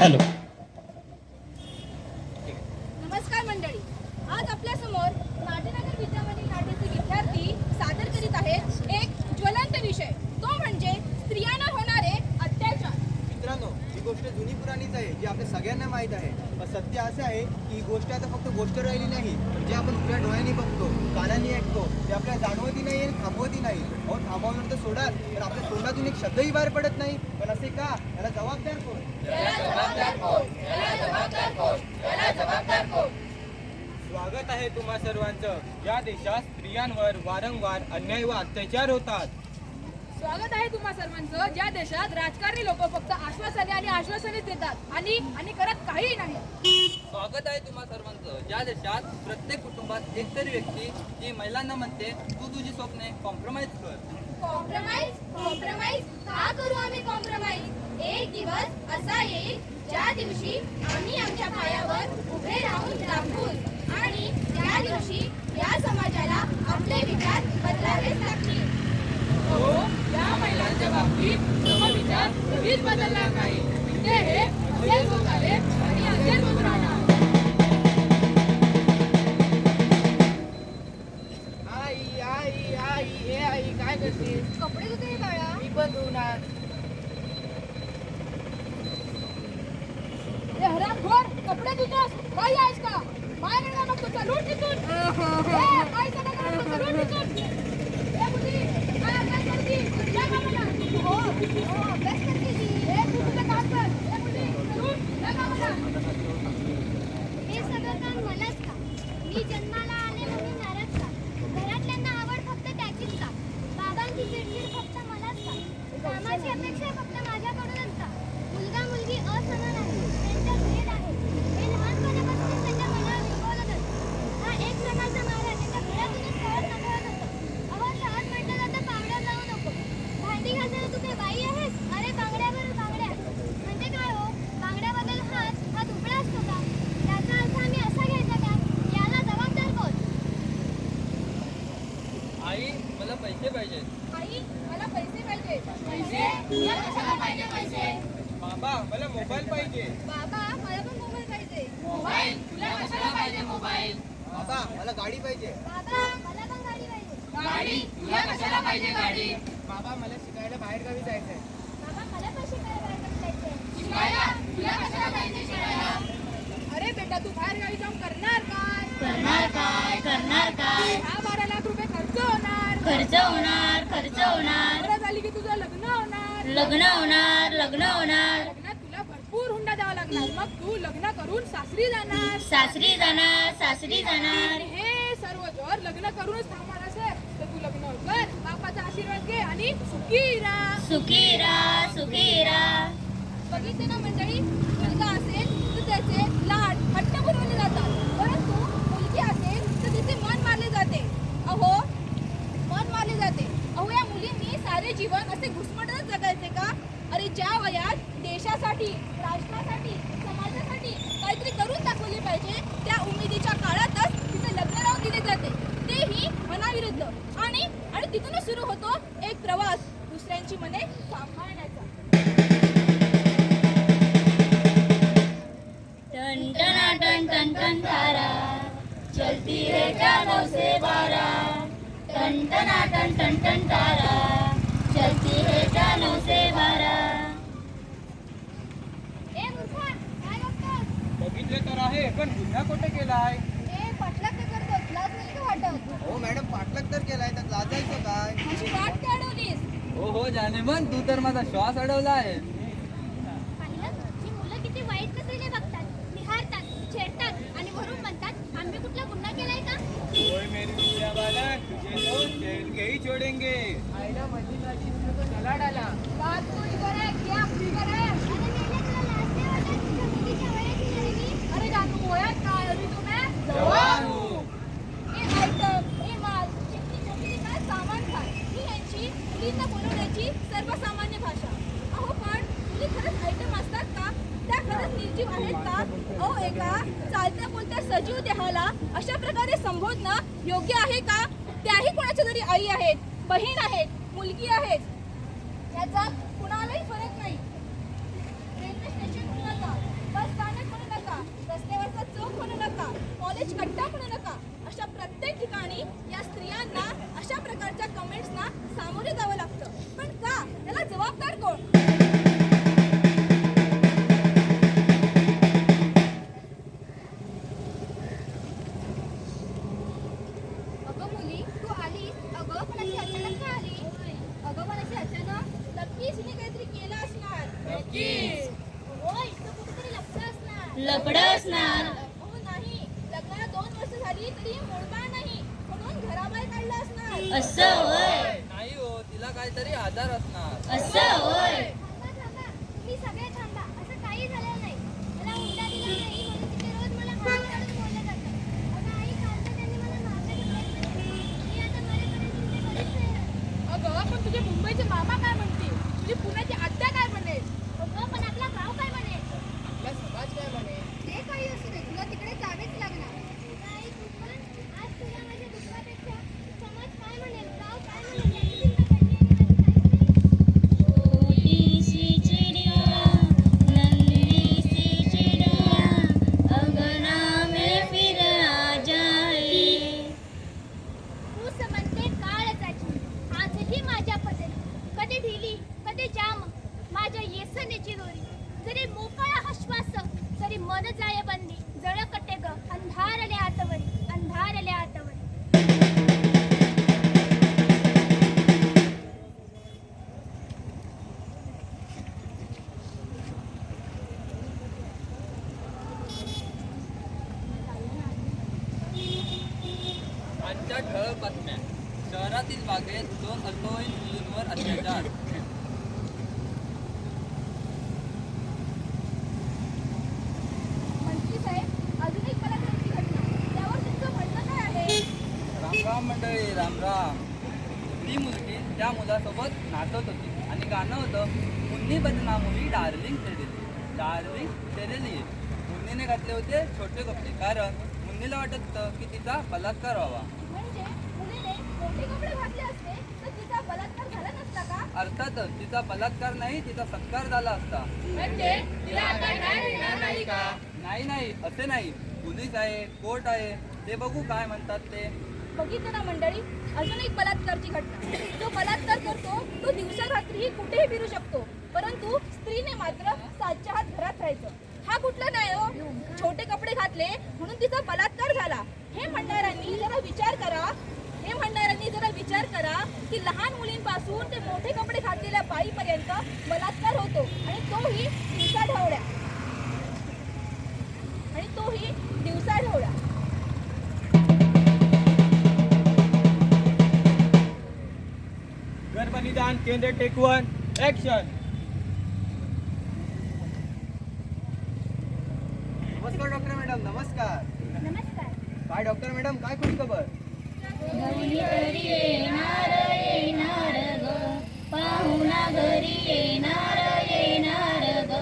حلو. थांबवलं तर सोडा. तर आपल्या तोंडातून एक शब्दही बाहेर पडत नाही. पण असे का? याला जबाबदार कोण? स्वागत आहे तुम्हा सर्वांचं. या देशात स्त्रियांवर वारंवार अन्याय व अत्याचार होतात. स्वागत आहे तुम्हा सर्वांचं. ज्या देशात राजकारणी लोक फक्त आश्वासने आणि आश्वासने देतात आणि आणि करत काहीही नाही. स्वागत आहे तुम्हा सर्वांचं. ज्या देशात प्रत्येक कुटुंबात एकतरी व्यक्ती जी महिलांना म्हणते तू तुझी स्वप्ने कॉम्प्रोमाइज कर. कॉम्प्रोमाइज कॉम्प्रोमाइज का करू आम्ही कॉम्प्रोमाइज एक दिवस असा येईल ज्या दिवशी आम्ही आमच्या पायावर उभे राहून दाखवून आणि त्या दिवशी या समाजाला आपले विचार बदलावेच लागतील. हो या महिलांच्या बाबतीत समविचार कधीच बदलणार नाही. ते हे Oh! मला गाडी पाहिजे. बाबा मला पण गाडी पाहिजे. गाडी? तुला कशाला पाहिजे गाडी? बाबा मला शिकायला बाहेर गावी जायचंय. बाबा मला पण शिकायला बाहेर जायचंय. शिकायला? तुला कशाला पाहिजे शिकायला? अरे बेटा तू बाहेर गावी जाऊन करणार काय? करणार काय? करणार काय? दहा बारा लाख रुपये खर्च होणार. खर्च होणार खर्च होणार. बरं झाली की तुझं लग्न होणार. लग्न होणार लग्न होणार. भरपूर हुंडा द्यावा लागणार. मग तू लग्न करून सासरी जाणार. सासरी जाणार सासरी जाणार. हे सर्व जर लग्न करूनच थांबणार असेल. तर तू लग्न कर बापाचा आशीर्वाद घे आणि सुखी राहा सुखी रा सुखी रा बघितले ना मंडळी मुलगा असेल तर त्याचे लाड हट्ट पुरवले जातात. परंतु मुलगी असेल तर तिचे मन मारले जाते. अहो मन मारले जाते. अहो या मुलींनी सारे जीवन असे घुसमटतच अरे ज्या वयात देशासाठी राष्ट्रासाठी समाजासाठी काहीतरी करून दाखवली पाहिजे. त्या उमेदीच्या काळातच तिथे लग्न लावून दिले जाते. तेही मनाविरुद्ध. आणि आणि तिथूनच सुरू होतो एक प्रवास. दुसऱ्यांची मने सांभाळण्याचा. टन टन टन टन तारा. चलती है क्या नौ से बारह टन टन टन टन टन तारा. चलती है क्या नौ से बारह ए मूर्खा काय बघतोस बघितले तर आहे पण गुन्हा कुठे केला आहे ए पटलं ते करतोस लाज नाही का वाटत? हो मॅडम पाठलाग तर केलाय तर लाजायचं काय? माझी वाट का अडवलीस हो हो जाने मन तू तर माझा श्वास अडवला आहे सर्वसामान्य भाषा. अहो पण तुम्ही खरंच आयटम असतात का? त्या खरंच निर्जीव आहेत का? अहो एका चालत्या बोलत्या सजीव देहाला अशा प्रकारे संबोधणं योग्य आहे का? त्याही कोणाच्या तरी आई आहेत बहीण आहेत मुलगी आहेत. याचा कुणालाही फरक नाही. म्हणू नका बस स्थानक म्हणू नका रस्त्यावरचा चौक म्हणू नका कॉलेज कट्टा म्हणू नका अशा प्रत्येक ठिकाणी या स्त्रियांना अशा प्रकारच्या कमेंट्सना सामोरे जावं लपड असणार. अहो नाही. लग्नाला दोन वर्ष झाली तरी हे मूळबाळ नाही. म्हणून घराबाहेर काढलं असणार. असं होय. हो काहीतरी आधार असणार. असं होय. आजच्या ठळक बातम्या. शहरातील बागेत दोन अल्पवयीन मुलींवर अत्याचार. रामराम मंडळी रामराम ती मुलगी त्या मुलासोबत नाचत होती आणि गाणं होतं मुन्नी बदना मुली डार्लिंग तेरेली. डार्लिंग तेरेली. मुन्नीने घातले होते छोटे कपडे कारण मुन्नीला वाटत होतं की तिचा बलात्कार व्हावा. मोठे कपडे घातले असते तर तिचा बलात्कार झाला नसता का? अर्थातच तिचा बलात्कार नाही तिचा सत्कार झाला असता. म्हणजे तिला आता काय मिळणार नाही का? नाही नाही असे नाही. पोलीस आहे कोर्ट आहे ते बघू काय म्हणतात ते. बघितलं ना मंडळी अजून एक बलात्कारची घटना. जो बलात्कार करतो तो दिवसा रात्रीही कुठेही फिरू शकतो. परंतु स्त्रीने मात्र सातच्या हात घरात राहायचं. हा कुठला नाही हो? छोटे कपडे घातले म्हणून तिचा बलात्कार गर्भनिदान केंद्र टेक वन ऍक्शन नमस्कार डॉक्टर मॅडम नमस्कार. नमस्कार. काय डॉक्टर मॅडम काय खुश खबर पाहुणा घरी येणार येणार ग.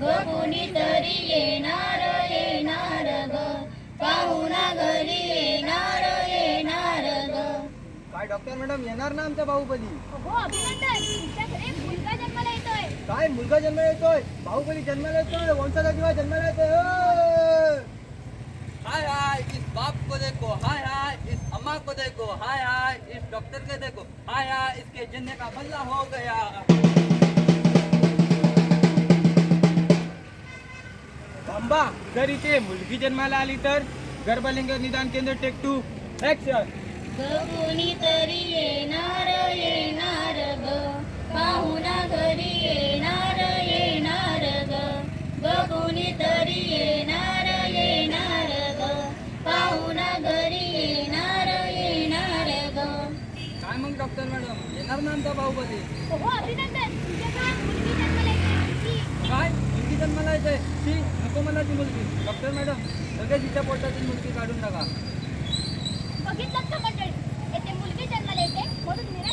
ग कोणीतरी डॉक्टर मॅडम येणार ना आमच्या बाहुबली? हो अभिनंदन मुलगा जन्माला येतोय. काय मुलगा जन्माला येतोय? बाहुबली जन्माला येतोय वंशाचा दिवा जन्माला येतोय! हाय हाय इस बाप को देखो हाय हाय इस अम्मा को देखो हाय हाय इस डॉक्टर को देखो हाय हाय इसके जिन्ने का बल्ला हो गया। थांबा जर इथे मुलगी जन्माला आली तर गर्भलिंग निदान केंद्र टेक टू ऍक्शन ग कोणीतरी येणार येणार ग. पाहुणा घरी येणार येणार ग. ग कोणीतरी येणार येणार ग. पाहुणा घरी येणार येणार ग. काय मग डॉक्टर मॅडम येणार ना आमचा बाहुबली हो अभिनंदन. तुमच्याकडे मुलगी जन्माला येते मुलगी. काय? मुलगी जन्माला येते? ती नको मला ती मुलगी. डॉक्टर मॅडम लगेच तिच्या पोटातील मुलगी काढून टाका. बघितलं का मंडळी. येथे मुलगी जन्माला येते म्हणून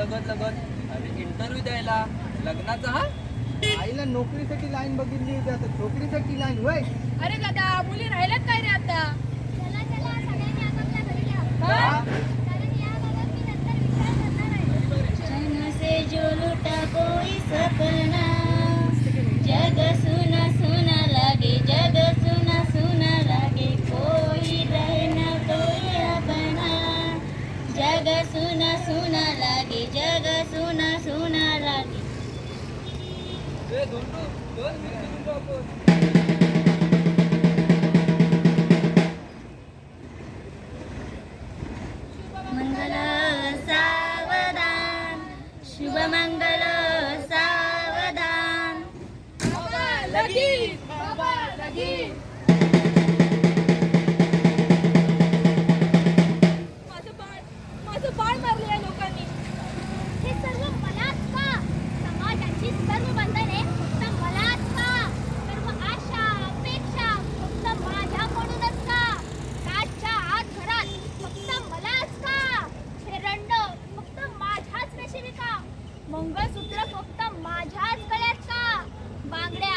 लगत लगत आणि इंटरव्ह्यू द्यायला लग्नाचा हा आईला नोकरीसाठी लाईन बघितली होती आता छोकरीसाठी लाईन होय अरे दादा मुली राहिल्यात काय रे आता चला चला दोन दोन मंत्र फक्त माझ्याच गळ्यात का? बांगड्या